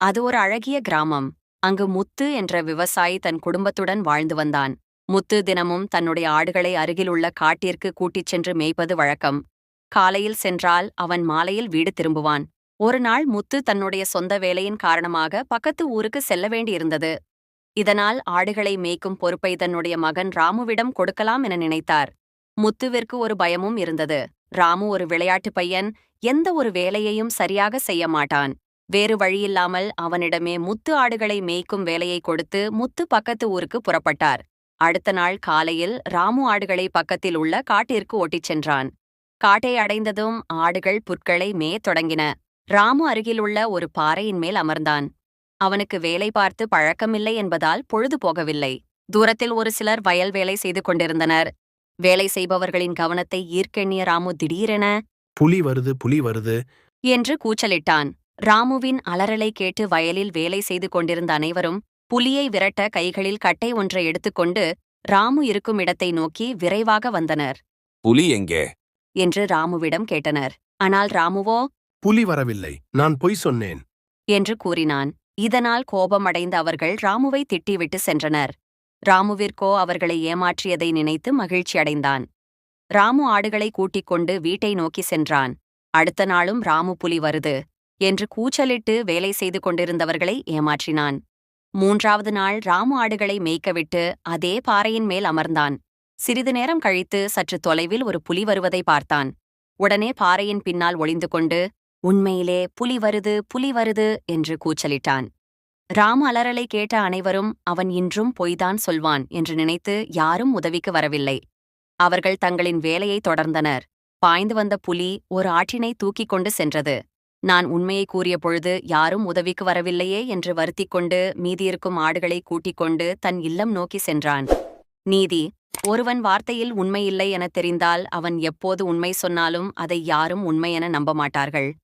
அது ஒரு அழகிய கிராமம். அங்கு முத்து என்ற விவசாயி தன் குடும்பத்துடன் வாழ்ந்து வந்தான். முத்து தினமும் தன்னுடைய ஆடுகளை அருகிலுள்ள காட்டிற்கு கூட்டிச் சென்று மேய்ப்பது வழக்கம். காலையில் சென்றால் அவன் மாலையில் வீடு திரும்புவான். ஒரு நாள் முத்து தன்னுடைய சொந்த வேலையின் காரணமாக பக்கத்து ஊருக்கு செல்ல வேண்டியிருந்தது. இதனால் ஆடுகளை மேய்க்கும் பொறுப்பை தன்னுடைய மகன் ராமுவிடம் கொடுக்கலாம் என நினைத்தார். முத்துவிற்கு ஒரு பயமும் இருந்தது. ராமு ஒரு விளையாட்டு பையன் எந்த ஒரு வேலையையும் சரியாக செய்ய மாட்டான். வேறு வழியில்லாமல் அவனிடமே முத்து ஆடுகளை மேய்க்கும் வேலையை கொடுத்து முத்து பக்கத்து ஊருக்கு புறப்பட்டார். அடுத்த நாள் காலையில் ராமு ஆடுகளை பக்கத்தில் உள்ள காட்டிற்கு ஓட்டிச் சென்றான். காட்டை அடைந்ததும் ஆடுகள் புற்களை மேயத் தொடங்கின. ராமு அருகிலுள்ள ஒரு பாறையின் மேல் அமர்ந்தான். அவனுக்கு வேலை பார்த்து பழக்கமில்லை என்பதால் பொழுது போகவில்லை. தூரத்தில் ஒரு சிலர் வயல் வேலை செய்து கொண்டிருந்தனர். வேலை செய்பவர்களின் கவனத்தை ஈர்க்கெண்ணிய ராமு திடீரென புலி வருது புலி வருது. என்று கூச்சலிட்டான். ராமுவின் அலறலை கேட்டு வயலில் வேலை செய்து கொண்டிருந்த அனைவரும் புலியை விரட்ட கைகளில் கட்டை ஒன்றை எடுத்துக்கொண்டு ராமு இருக்கும் இடத்தை நோக்கி விரைவாக வந்தனர். புலி எங்கே? என்று ராமுவிடம் கேட்டனர். ஆனால் ராமுவோ? புலி வரவில்லை. நான் பொய் சொன்னேன். என்று கூறினான். இதனால் கோபமடைந்த அவர்கள் ராமுவை திட்டிவிட்டு சென்றனர். ராமுவிற்கோ அவர்களை ஏமாற்றியதை நினைத்து மகிழ்ச்சியடைந்தான் ராமு ஆடுகளை கூட்டிக் கொண்டு வீட்டை நோக்கி சென்றான். அடுத்த நாளும் ராமு புலி வருது. என்று கூச்சலிட்டு வேலை செய்து கொண்டிருந்தவர்களை ஏமாற்றினான். மூன்றாவது நாள் ராமு ஆடுகளை மேய்க்கவிட்டு அதே பாறையின் மேல் அமர்ந்தான். சிறிது நேரம் கழித்து சற்று தொலைவில் ஒரு புலி வருவதை பார்த்தான். உடனே பாறையின் பின்னால் ஒளிந்து கொண்டு உண்மையிலே புலி வருது புலி வருது என்று கூச்சலிட்டான். ராம அலறலை கேட்ட அனைவரும் அவன் இன்றும் பொய்தான் சொல்வான் என்று நினைத்து யாரும் உதவிக்கு வரவில்லை. அவர்கள் தங்களின் வேலையை தொடர்ந்தனர். பாய்ந்து வந்த புலி ஒரு ஆற்றினை தூக்கிக் கொண்டு சென்றது. நான் உண்மையை கூறிய பொழுது யாரும் உதவிக்கு வரவில்லையே என்று வருத்திக் கொண்டு மீதியிருக்கும் ஆடுகளை கூட்டிக் கொண்டு தன் இல்லம் நோக்கி சென்றான். நீதி ஒருவன் வார்த்தையில் உண்மையில்லை எனத் தெரிந்தால் அவன் எப்போது உண்மை சொன்னாலும் அதை யாரும் உண்மை என நம்ப மாட்டார்கள்.